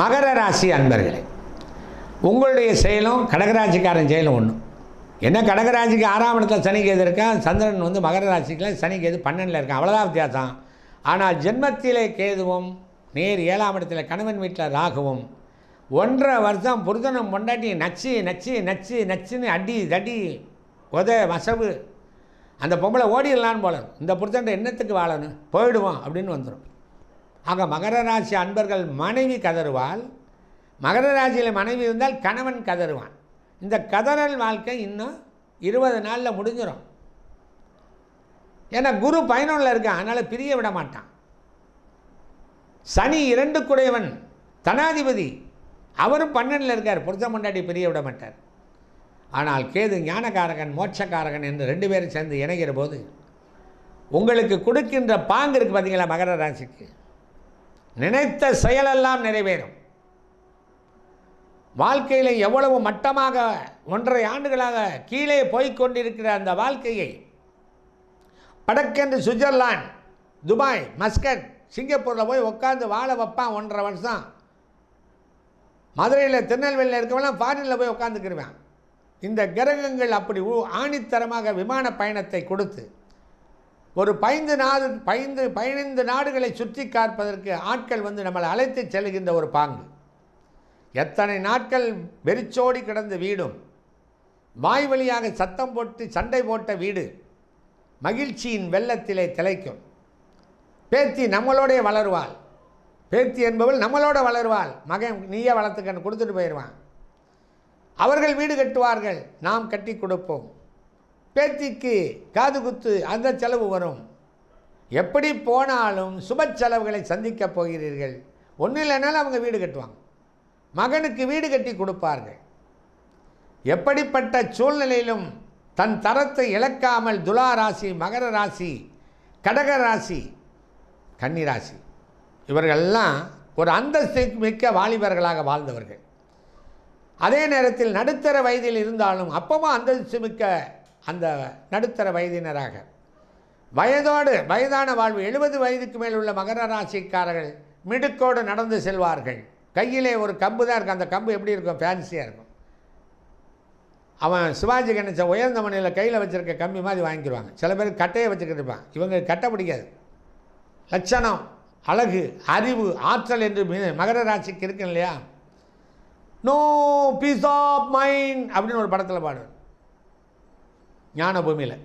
மகர ராசி அன்பர்களே உங்களுடைய செயலும் கடகராசிக்காரன் செயலும் ஒன்று என்ன கடகராசிக்கு ஆறாம் இடத்துல சனி கேது இருக்கான் சந்திரன் வந்து மகர ராசிக்குள்ள சனி கேது பன்னெண்டில் இருக்கான் அவ்வளோதான் வித்தியாசம். ஆனால் ஜென்மத்திலே கேதுவும் நேர் ஏழாம் இடத்துல கணவன் வீட்டில் ராகுவும் ஒன்றரை வருஷம் புருதனம் பொண்டாட்டி நச்சு நச்சு நச்சு நச்சுன்னு அடி தடி உத மசவு அந்த பொம்பளை ஓடிடலான்னு போல இந்த புருஷன்ட்ட என்னத்துக்கு வாழணும்? போயிடுவோம் அப்படின்னு வந்துடும் ஆக மகர ராசி அன்பர்கள் மனைவி கதறுவாள். மகர ராசியில் மனைவி இருந்தால் கணவன் கதறுவான். இந்த கதறல் வாழ்க்கை இன்னும் இருபது நாளில் முடிஞ்சிடும் ஏன்னா குரு பயனுள்ள இருக்கான் அதனால் பிரிய விட மாட்டான். சனி இரண்டு குடையவன் தனாதிபதி. அவரும் பன்னெண்டில் இருக்கார் புருஷ முண்டாடி பிரிய விட மாட்டார். ஆனால் கேது ஞானகாரகன் மோட்சக்காரகன் என்று ரெண்டு பேரும் சேர்ந்து இணைகிற போது உங்களுக்கு கொடுக்கின்ற பாங்கு இருக்குது பார்த்தீங்களா மகர ராசிக்கு? நினைத்த செயலெல்லாம் நிறைவேறும். வாழ்க்கையில் எவ்வளவு மட்டமாக ஒன்றரை ஆண்டுகளாக கீழே போய்கொண்டிருக்கிற அந்த வாழ்க்கையை படக்கென்று சுவிட்சர்லாந்து துபாய் மஸ்கட் சிங்கப்பூரில் போய் உட்காந்து வாழ வைப்பான் ஒன்றரை வருஷம். மதுரையில் திருநெல்வேலியில் இருக்கவெல்லாம் ஃபாரினில் போய் உட்காந்துக்கிடுவேன் இந்த கிரகங்கள் அப்படி ஆணித்தரமாக விமான பயணத்தை கொடுத்து ஒரு பைந்து நாடு பைந்து பதினைந்து நாடுகளை சுற்றி காப்பதற்கு ஆட்கள் வந்து நம்மளை அழைத்து செல்கின்ற ஒரு பாங்கு. எத்தனை நாட்கள் வெறிச்சோடி கிடந்த வீடும். வாய் வழியாக சத்தம் போட்டு சண்டை போட்ட வீடு மகிழ்ச்சியின் வெள்ளத்திலே திளைக்கும். பேத்தி நம்மளோடே வளருவாள். பேத்தி என்பவள் நம்மளோட வளருவாள். மகன் நீயே வளர்த்துக்கன்னு கொடுத்துட்டு போயிடுவான். அவர்கள் வீடு கட்டுவார்கள். நாம் கட்டி கொடுப்போம். பேத்திக்கு காது குத்து அந்த செலவு வரும். எப்படி போனாலும் சுப செலவுகளை சந்திக்கப் போகிறீர்கள். ஒன்றும் இல்லைனாலும் அவங்க வீடு கட்டுவாங்க. மகனுக்கு வீடு கட்டி கொடுப்பார்கள். எப்படிப்பட்ட சூழ்நிலையிலும் தன் தரத்தை இழக்காமல் துலா ராசி மகர ராசி கடக ராசி கன்னி ராசி இவர்களெல்லாம் ஒரு அந்தஸ்து மிக்க வாலிபர்களாக வாழ்ந்தவர்கள். அதே நேரத்தில் நடுத்தர வயதில் இருந்தாலும் அப்பவும் அந்தஸ்து மிக்க அந்த நடுத்தர வயதினராக. வயதோடு வயதான வாழ்வு எழுபது வயதுக்கு மேல் உள்ள மகர ராசிக்காரர்கள் மிடுக்கோடு நடந்து செல்வார்கள். கையிலே ஒரு கம்பு தான் இருக்கும். அந்த கம்பு எப்படி இருக்கும்? ஃபேன்சியாக இருக்கும். அவன் சிவாஜி கணேசன் உயர்ந்த மனையில் கையில் வச்சுருக்க கம்பி மாதிரி வாங்கிடுவாங்க சில பேர் கட்டையை வச்சுக்கிட்டு இருப்பான் இவங்க கட்டை பிடிக்காது. லட்சணம் அழகு அறிவு ஆற்றல் என்று மகர ராசிக்கு இருக்கு இல்லையா? நோ பீஸ் ஆஃப் மைண்ட் அப்படின்னு ஒரு படத்தில் பாடுவேன் ஞான பூமியில்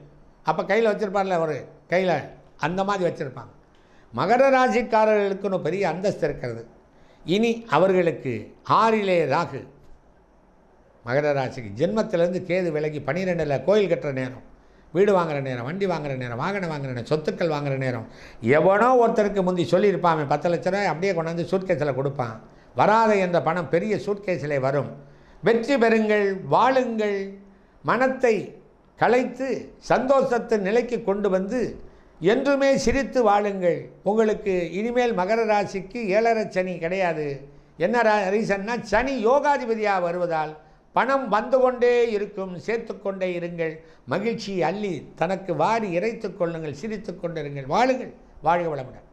அப்போ கையில் வச்சுருப்பார்ல ஒரு கையில் அந்த மாதிரி வச்சுருப்பாங்க. மகர ராசிக்காரர்களுக்குன்னு பெரிய அந்தஸ்து இருக்கிறது. இனி அவர்களுக்கு ஆறிலே ராகு. மகர ராசிக்கு ஜென்மத்திலேருந்து கேது விலகி பன்னிரெண்டில் கோயில் கட்டுற நேரம் வீடு வாங்குகிற நேரம் வண்டி வாங்குற நேரம் வாகனம் வாங்குகிற நேரம் சொத்துக்கள் வாங்குகிற நேரம். எவனோ ஒருத்தருக்கு முந்தி சொல்லியிருப்பான் பத்து லட்ச ரூபாய் அப்படியே கொண்டாந்து சூட்கேஸில் கொடுப்பான். வராத என்ற பணம் பெரிய சூட்கேஸிலே வரும். வெற்றி பெறுங்கள் வாழுங்கள் மனத்தை கலைத்து சந்தோஷத்தின் நிலைக்கு கொண்டு வந்து என்றுமே சிரித்து வாழுங்கள். உங்களுக்கு இனிமேல் மகர ராசிக்கு ஏழரை சனி கிடையாது. என்ன ரா- ரீசன்னா சனி யோகாதிபதியாக வருவதால் பணம் வந்து கொண்டே இருக்கும் சேர்த்து கொண்டே இருங்கள். மகிழ்ச்சி அள்ளி தனக்கு வாரி இறைத்து கொள்ளுங்கள் சிரித்து கொண்டிருங்கள். வாழுங்கள். வாழ்க வளமுடன்.